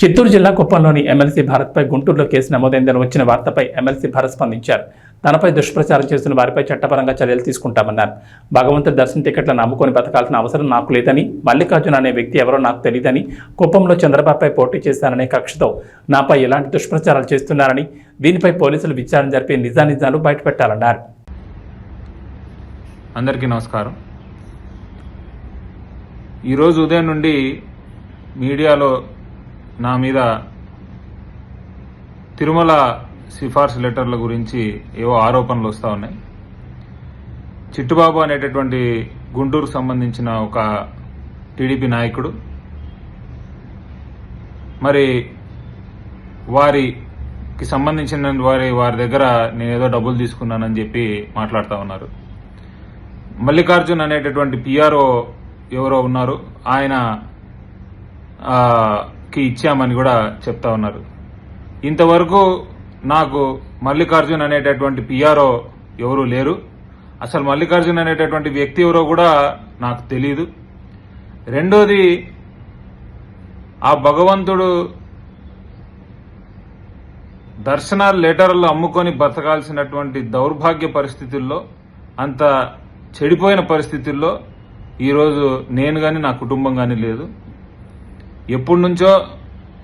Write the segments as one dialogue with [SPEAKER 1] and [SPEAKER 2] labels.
[SPEAKER 1] చిత్తూరు జిల్లా కుప్పంలోని ఎమ్మెల్సీ భారత్పై గుంటూరులో కేసు నమోదైందని వచ్చిన వార్తపై ఎమ్మెల్సీ భారత్ స్పందించారు. తనపై దుష్ప్రచారం చేస్తున్న వారిపై చట్టపరంగా చర్యలు తీసుకుంటామన్నారు. భగవంతుడి దర్శన టికెట్లను అమ్ముకొని బతకాల్సిన అవసరం నాకు లేదని మల్లికార్జున అనే వ్యక్తి ఎవరో నాకు తెలియదని కుప్పంలో చంద్రబాబుపై పోటీ చేశాననే కక్షతో నాపై ఎలాంటి దుష్ప్రచారాలు చేస్తున్నారని దీనిపై పోలీసులు విచారణ జరిపి నిజానిజాలు బయటపెట్టాలన్నారు.
[SPEAKER 2] అందరికీ నమస్కారం. ఈరోజు ఉదయం నుండి మీడియాలో నా మీద తిరుమల సిఫార్సు లెటర్ల గురించి ఏవో ఆరోపణలు వస్తూ ఉన్నాయి. చిట్టుబాబు అనేటటువంటి గుంటూరుకు సంబంధించిన ఒక టీడీపీ నాయకుడు మరి వారికి సంబంధించిన వారి వారి దగ్గర నేను ఏదో డబ్బులు తీసుకున్నానని చెప్పి మాట్లాడుతూ ఉన్నారు. మల్లికార్జున్ అనేటటువంటి పిఆర్ఓ ఎవరో ఉన్నారు. ఆయన కి ఇచ్చామని కూడా చెప్తా ఉన్నారు. ఇంతవరకు నాకు మల్లికార్జున్ అనేటటువంటి పిఆర్ఓ ఎవరు లేరు. అసలు మల్లికార్జున్ అనేటటువంటి వ్యక్తి ఎవరో కూడా నాకు తెలియదు రెండోది ఆ భగవంతుడు దర్శనాలు లెటర్లు అమ్ముకొని బతకాల్సినటువంటి దౌర్భాగ్య పరిస్థితుల్లో అంత చెడిపోయిన పరిస్థితుల్లో ఈరోజు నేను కానీ నా కుటుంబం కానీ లేదు. ఎప్పటి నుంచో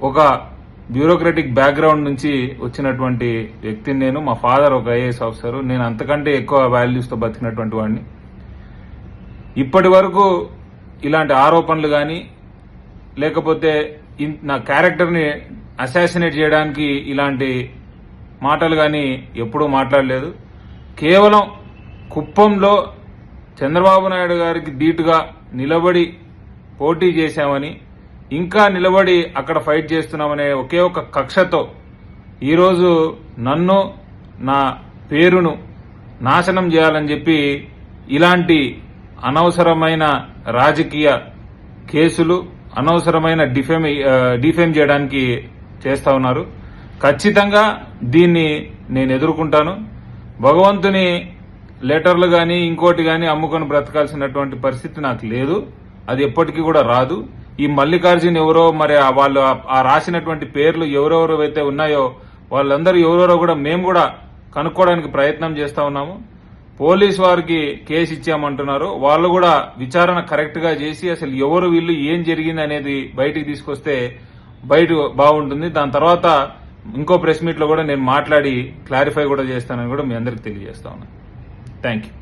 [SPEAKER 2] ఒక బ్యూరోక్రటిక్ బ్యాక్గ్రౌండ్ నుంచి వచ్చినటువంటి వ్యక్తిని నేను మా ఫాదర్ ఒక ఐఏఎస్ ఆఫీసర్ నేను అంతకంటే ఎక్కువ వాల్యూస్తో బతికినటువంటి వాడిని. ఇప్పటి వరకు ఇలాంటి ఆరోపణలు కానీ లేకపోతే ఇన్- నా క్యారెక్టర్ని అసాసినేట్ చేయడానికి ఇలాంటి మాటలు కానీ ఎప్పుడూ మాట్లాడలేదు. కేవలం కుప్పంలో చంద్రబాబు నాయుడు గారికి ధీటుగా నిలబడి పోటీ చేశామని ఇంకా నిలబడి అక్కడ ఫైట్ చేస్తున్నామనే ఒకే ఒక కక్షతో ఈరోజు నన్ను నా పేరును నాశనం చేయాలని చెప్పి ఇలాంటి అనవసరమైన రాజకీయ కేసులు అనవసరమైన డిఫేమ్ డిఫేమ్ చేయడానికి చేస్తా ఉన్నారు. ఖచ్చితంగా దీన్ని నేను ఎదుర్కొంటాను. భగవంతుని లెటర్లు కానీ ఇంకోటి కానీ అమ్ముకొని బ్రతకాల్సినటువంటి పరిస్థితి నాకు లేదు. అది ఎప్పటికీ కూడా రాదు. ఈ మల్లికార్జున్ ఎవరో మరి వాళ్ళు ఆ రాసినటువంటి పేర్లు ఎవరెవరు అయితే ఉన్నాయో వాళ్ళందరూ ఎవరెవరో కూడా మేము కూడా కనుక్కోవడానికి ప్రయత్నం చేస్తా ఉన్నాము. పోలీస్ వారికి కేసు ఇచ్చామంటున్నారు. వాళ్ళు కూడా విచారణ కరెక్ట్గా చేసి అసలు ఎవరు వీళ్ళు ఏం జరిగింది అనేది బయటికి తీసుకొస్తే బయట బాగుంటుంది. దాని తర్వాత ఇంకో ప్రెస్ మీట్లో కూడా నేను మాట్లాడి క్లారిఫై కూడా చేస్తానని కూడా మీ అందరికి తెలియజేస్తా ఉన్నాను. Thank you